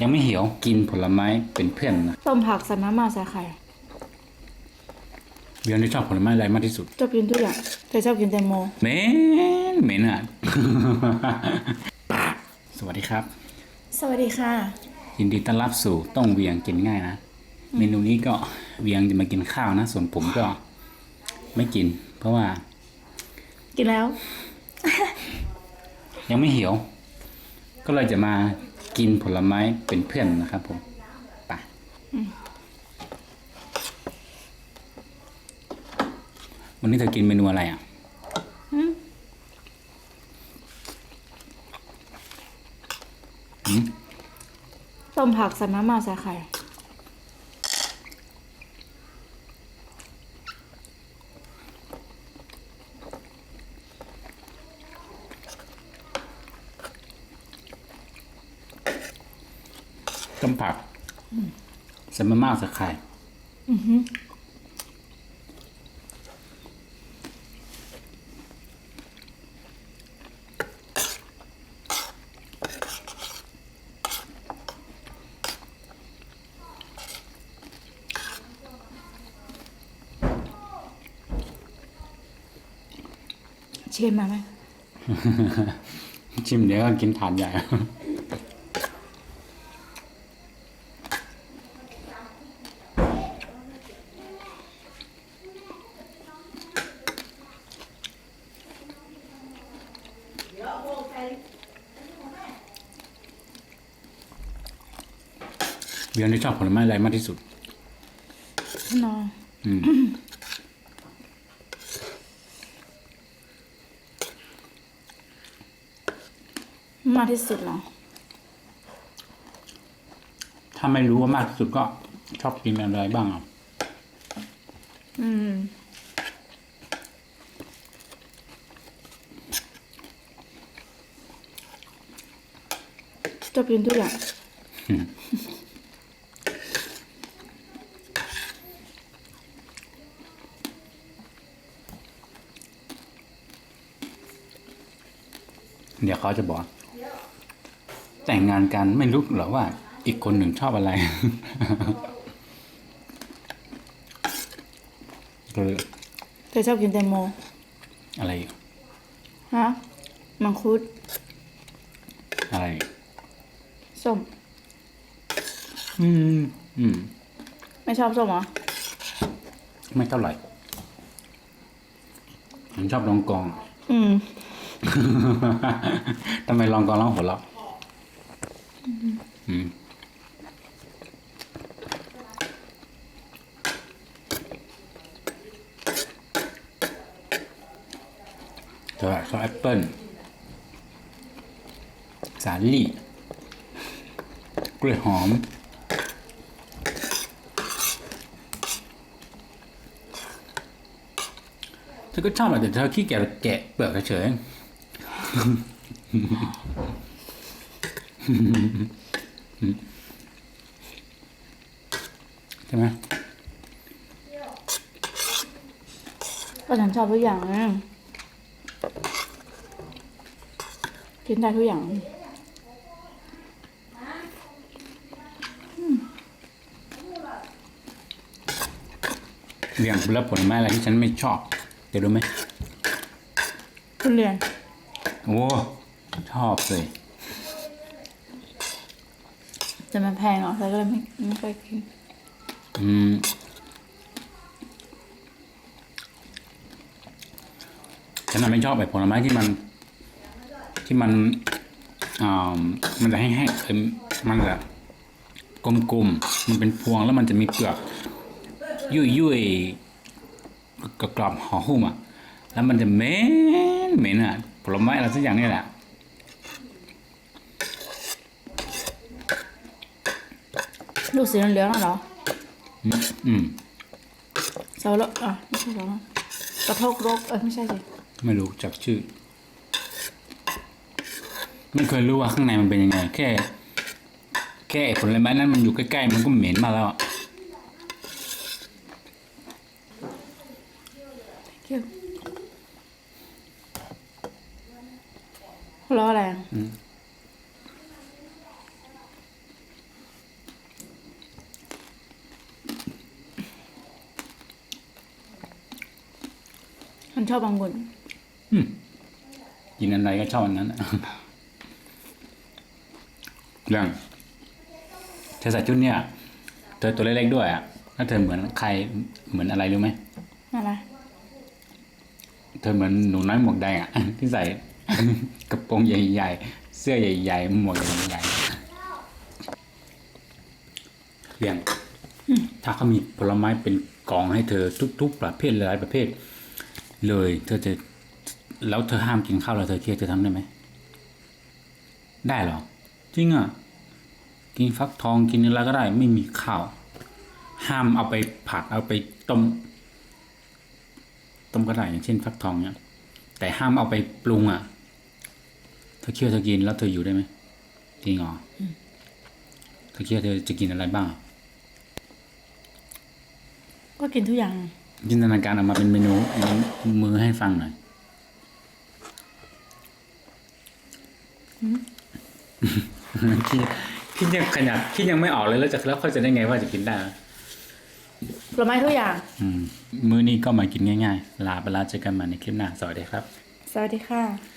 ยังไม่เหี่ยวกินผลไม้เป็นเพื่อนนะต้มผักใส่มาม่าใส่ไข่เบียร์ที่ชอบผลไม้อะไรมากที่สุดชอบกินทุกอย่างแต่ชอบกินแตงโมเหม็นเหม็นอะ สวัสดีครับ สวัสดีค่ะ ยินดีต้อนรับสู่ต้องเวียงกินง่ายนะเมนูนี้ก็เวียงจะมากินข้าวนะ ส่วนผมก็ ไม่กิน เพราะว่า กินแล้ว ยังไม่เหี่ยว ก็เลยจะมา กินผลไม้เป็นเพื่อนนะครับผมไปวันนี้เธอกินเมนูอะไรอะต้มผักใส่มาม่าใส่ไข่ ต้มผักใส่มาม่าใส่ไข่เชนมาไหม ชิมเดี๋ยวก็กินถาดใหญ่ เบียร์ที่ชอบผลไม้อะไรมากที่สุดนอนอืมมากที่สุดเหรอ ถ้าไม่รู้ว่ามากที่สุดก็ชอบกินอะไรบ้างอะอืม ชอบกินทุกอย่าง เดี๋ยวเขาจะบอก แต่งงานกันไม่รู้เหรอว่า อีกคนหนึ่งชอบอะไรก็เลยแต่ชอบกินแตงโม อะไรอีกฮะมังคุด อะไรอีกส้ม อืม อืม ไม่ชอบส้มเหรอ ไม่เท่าไหร่ผมชอบลองกอง อืม ทำไมลองกองแล้วหัวเราะอืมเธอชอบแอปเปิ้ลสาลี่กล้วยหอม เธอก็ชอบแหละแต่เธอขี้เกียจแกะเปลือกเฉยๆ ใช่ไหมก็ฉันชอบทุกอย่างนะกินได้ทุกอย่างอย่างแล้วผลไม้อะไรที่ฉันไม่ชอบเดี๋ยวรู้ไหมทุเรียน โอ้ชอบเลยแต่มันแพงเนาะแต่ก็เลยไม่ไม่ค่อยกินอืมฉันน่ะไม่ชอบแบบผลไม้ที่มัน ที่มันอ่ามันจะแห้งๆเออมันจะกลมๆมันเป็นพวงแล้วมันจะมีเปลือกยุ่ยๆกรอบๆห่อหุ้มอะแล้วมันจะเหม็นเหม็นอะ ผลไม้อะไรสักอย่างนี่แหละลูกสีเหลืองๆน่ะเหรอ อืมเสาละอะไม่ใช่เสาละกระทกรกเออไม่ใช่สิไม่รู้จักชื่อ ไม่เคยรู้ว่าข้างในมันเป็นยังไง แค่ แค่ผลไม้นั้นมันอยู่ใกล้ๆมันก็เหม็นมากแล้วอะ ล้อแรงฉันชอบบางุ่นกินอะไรก็ชอบอันนั้นเรื่องเธอใส่ชุดเนี่ยเธอตัวเล็กๆด้วยอะถ้าเธอเหมือนใครเหมือนอะไรรู้ไหมอะไรเธอเหมือนหนูน้อยหมวกแดงอะที่ใส่ กระโปรงใหญ่ ๆ เสื้อใหญ่ ๆ หมวกใหญ่ๆเรื่องถ้าเขามีผลไม้เป็นกองให้เธอทุก ๆ ประเภทหลายประเภท เลย เธอจะแล้วเธอห้ามกินข้าวแล้วเธอเครียดเธอทำได้ไหมได้เหรอ จริงอะ กินฟักทองกินอะไรก็ได้ ไม่มีข้าว ห้ามเอาไปผัดเอาไปต้ม ต้มก็ได้อย่างเช่นฟักทองเนี่ยแต่ห้ามเอาไปปรุงอะ เธอเคี่ยวเธอกินแล้วเธออยู่ได้ไหมจริงเหรออเธอเคี่ยวเธอจะกินอะไรบ้าง ก็กินทุกอย่าง จินตนาการออกมาเป็นเมนูมือให้ฟังหน่อยคิดคิดยังขนาดคิดยังไม่ออกเลยแล้วจะแล้วเขาจะได้ไงว่าจะกินได้อะผลไม้ทุกอย่าง อืม มื้อนี้ก็มากินง่าย ๆ ลาไปแล้วเจอกันใหมาในคลิปหน้า สวัสดีครับ สวัสดีค่ะ